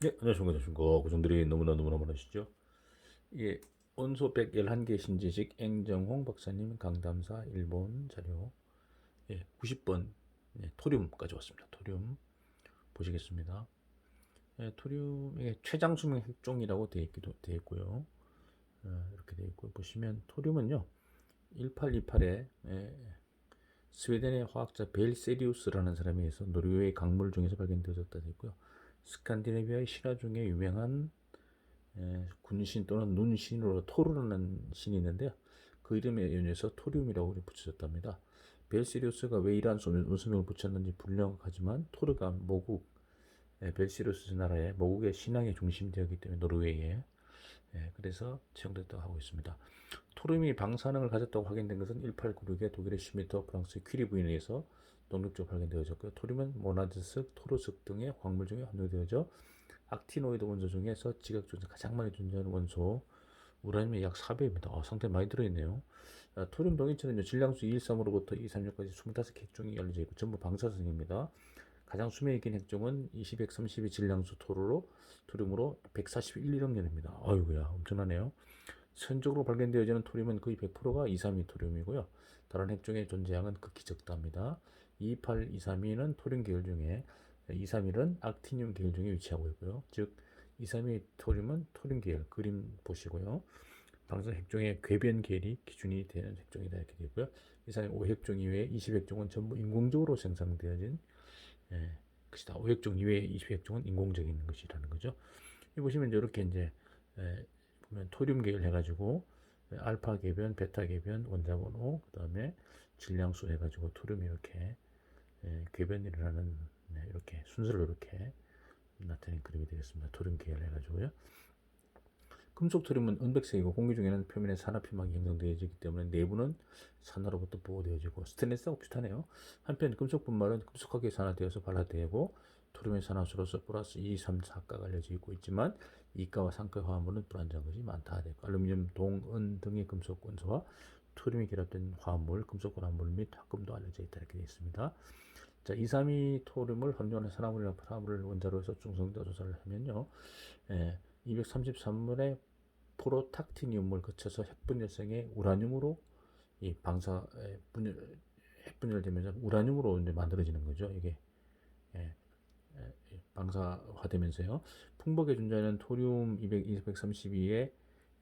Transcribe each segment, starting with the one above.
네, 안녕하십니까. 안녕하십니까. 고정들이 너무나 너무나 많으시죠? 예, 온소 111개 신지식 앵정홍 박사님 강담사 일본 자료 예, 90번 예, 토륨까지 왔습니다. 토륨 보시겠습니다. 예, 토륨의 최장 수명 핵종이라고 되어 있기도 되어 있고요. 어, 이렇게 되어 있고 보시면 토륨은요. 1828에 예, 스웨덴의 화학자 벨 세리우스라는 사람에 의해서 노르웨이 강물 중에서 발견되어졌다 되어 있고요. 스칸디네비아의 신화 중에 유명한 에, 군신 또는 눈신으로 토르라는 신이 있는데요. 그 이름에 연해서 토리움이라고 붙여졌답니다. 벨시리우스가 왜 이러한 운수명을 붙였는지 불명하지만 토르가 모국 에, 벨시리우스 나라의 모국의 신앙의 중심이 되었기 때문에 노르웨이에 예, 그래서 채용됐다고 하고 있습니다. 토름이 방사능을 가졌다고 확인된 것은 1896에 독일의 슈미터, 프랑스의 퀴리 부인에 의해서 독립적으로 발견되어졌고요. 토륨은 모나드스, 토르석 등의 광물 중에 함유되어져 악티노이드 원소 중에서 지각 존재 가장 많이 존재하는 원소 우라늄의 약 4배입니다. 아, 상당히 많이 들어있네요. 아, 토륨 동인체는 질량수 213으로부터 236까지 25개 핵종이 알려져 있고 전부 방사성입니다. 가장 수명이 긴 핵종은 2232 질량수 토르로 토륨으로 141일억년입니다. 아이고야 엄청나네요. 선적으로 발견되어지는 토륨은 거의 100%가 232 토륨이고요. 다른 핵종의 존재량은 극히 적답니다. 28232는 토륨 계열 중에 231은 악티늄 계열 중에 위치하고 있고요. 즉 232 토륨은 토륨 계열 그림 보시고요. 방사 핵종의 궤변 계열이 기준이 되는 핵종이다 이렇게 되고요. 232 5핵종 이외에 20핵종은 전부 인공적으로 생성되어진 예, 것이다. 5핵종 이외에 20핵종은 인공적인 것이라는 거죠. 이 보시면 이렇게 이제 예, 보면 토륨 계열 해가지고 알파 계변, 베타 계변, 원자번호, 그 다음에 질량수 해가지고 토륨 이렇게 예, 궤변이 일어나는 네, 이렇게 순서를 이렇게 나타낸 그림이 되겠습니다. 토륨 계열 해가지고요. 금속 토륨은 은백색이고 공기 중에는 표면에 산화피막이 형성되어지기 때문에 내부는 산화로부터 보호되어지고 스테인리스하고 비슷하네요. 한편 금속 분말은 급속하게 산화되어서 발화되고 토륨의 산화수로서 플러스 2, 3, 4가가 알려져 있고 있지만 이가와 상가 화합물은 불안정한 것이 많다. 알루미늄, 동, 은 등의 금속 원소와 토륨이 결합된 화합물, 금속 화합물 및 합금도 알려져 있다 이렇게 되어 있습니다. 자, 232 토륨을 함유하는 산화물이나 화합물을 원자로 해서 중성도 조사를 하면요. 예, 233물의 프로탁티늄을 거쳐서 핵분열성의 우라늄으로 이 방사 분열 핵분열되면서 우라늄으로 이제 만들어지는 거죠. 이게 예, 예, 방사화되면서요. 풍복에 존재하는 200, 232의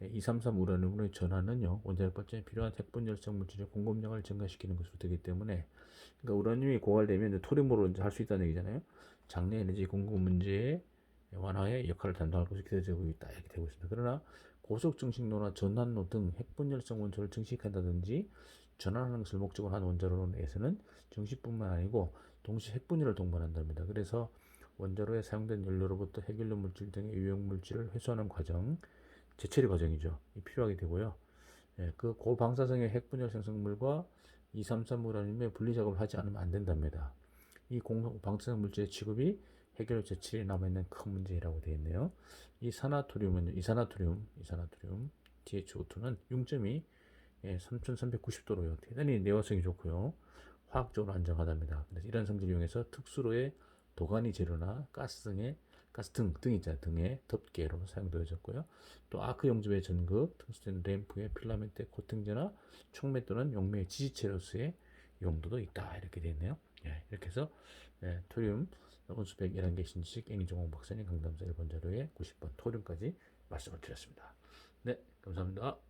233 우라늄으로의 전환은요 원자력 발전에 필요한 핵분 열성 물질의 공급량을 증가시키는 것으로 되기 때문에 그러니까 우라늄이 고갈되면 토륨으로 할 수 있다는 얘기잖아요. 장내 에너지 공급 문제의 완화의 역할을 담당할 것이 기대되고 있다 이렇게 되고 있습니다. 그러나 고속 증식로나 전환로 등 핵분 열성 원소를 증식한다든지 전환하는 것을 목적으로 한 원자로에서는 증식뿐만 아니고 동시 핵분열을 동반한답니다. 그래서 원자로에 사용된 연료로부터 핵연료 물질 등의 유용 물질을 회수하는 과정, 재처리 과정이죠. 필요하게 되고요. 예, 그 고방사성의 핵분열 생성물과 233 우라늄의 분리 작업을 하지 않으면 안 된답니다. 이 공방사성 물질의 취급이 해결 재질이 남아있는 큰 문제라고 되어 있네요. 이 산화토륨은 이산화토륨, 이산화토륨 THO2는 융점이 3,390도로요. 대단히 내화성이 좋고요. 화학적으로 안정하답니다. 그래서 이런 성질을 이용해서 특수로의 도가니 재료나 가스 등의 가스 등, 등 있잖아요. 등의 덮개로 사용되어졌고요. 또 아크 용접의 전극, 텅스텐 램프의 필라멘트 코팅제나 촉매 또는 용매의 지지체로서의 용도도 있다. 이렇게 되어 있네요. 예, 이렇게 해서 예, 토륨 온수백 11개 신식 앵정홍 박사님 강담사 1번 자료에 90번 토륨까지 말씀을 드렸습니다. 네, 감사합니다.